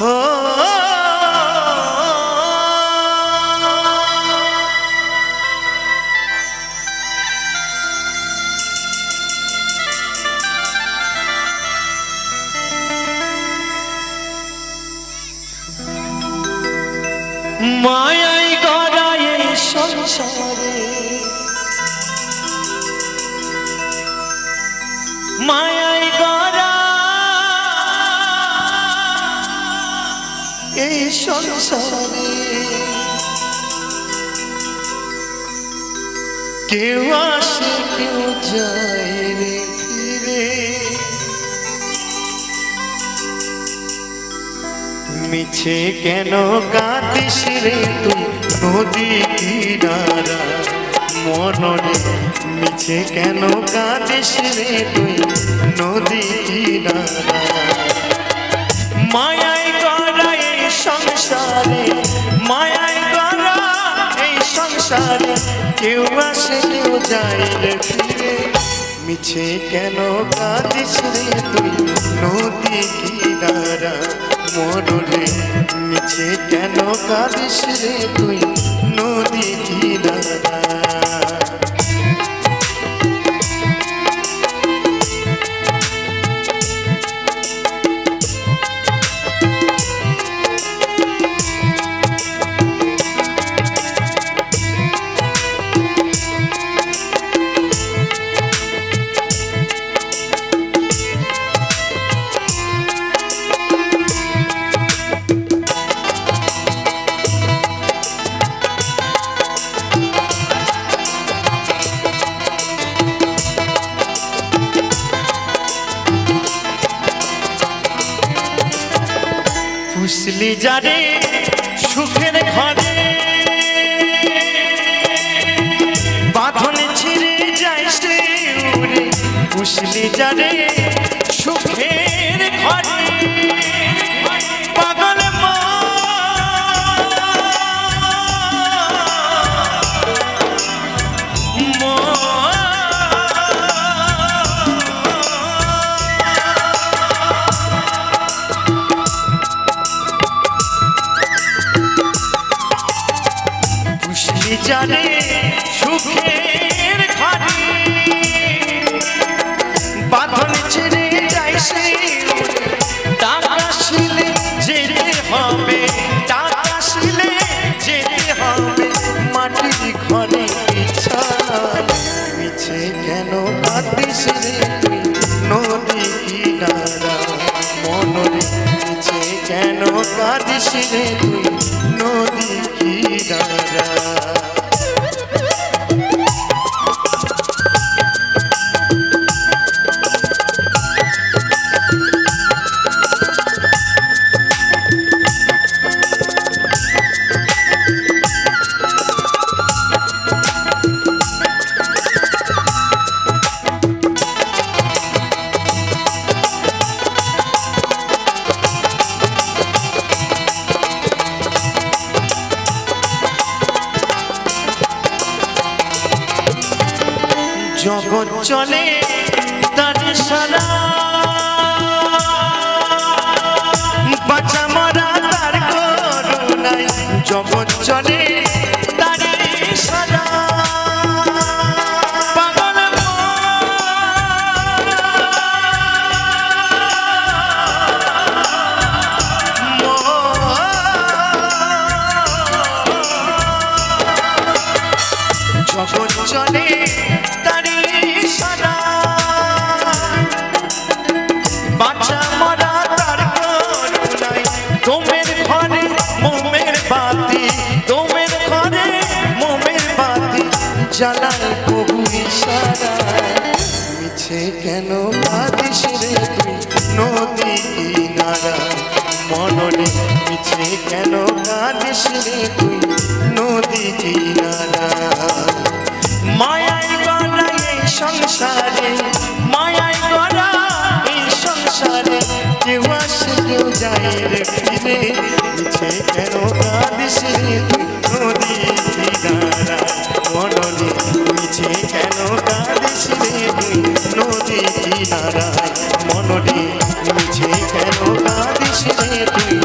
মায়াই গড়ায় সংসারে। মায়া এই সংসারে। কেউ আসে, কেউ যায় রে ফিরে। মিছে কেন কাঁদিস রে তুই নদী কিনারা? মনরে মিছে কেন কাঁদিস রে তুই সংসারে কেউ আসে, কেউ যায় রে ফিরে। মিছে কেন কাঁদিস রে তুই? নদী কিনারা মরুরে, মিছে কেন কাঁদিস রে তুই? ফুসলি যারে সুখের ঘরে। বাঁধন ছিঁড়ে যায় সে উড়ে ফুসলি যারে সুখের ঘরে। জানে সুখের ঘরে বাঁধন ছেড়ে যায় সে টাকা শিলে যেতে হবে, টাকা শিলে যেতে হবে। মাটির ঘরে ইচ্ছা কেন কাঁদিস রে নদী কিনারা মনরে মিছে কেন কাঁদিস রে তুই? নদী কিনারা জগৎ চলে তার সারা বাঁচা মরা তার জগৎ চলে তার জ্বালায় প্রভু ইশারা কেন কাঁদিস রে তুই নদী কিনারা? মননে মিছে কেন কাঁদিস রে তুই নদী কিনারা? মায়াই গড়া এই সংসারে মায়াই গড়া এই সংসারে কেউ আসে, কেউ যায় রে ফিরে। মিছে কেন কাঁদিস রে তুই নদী কিনারায় মননে মিছে কেন কাঁদিস রে তুই?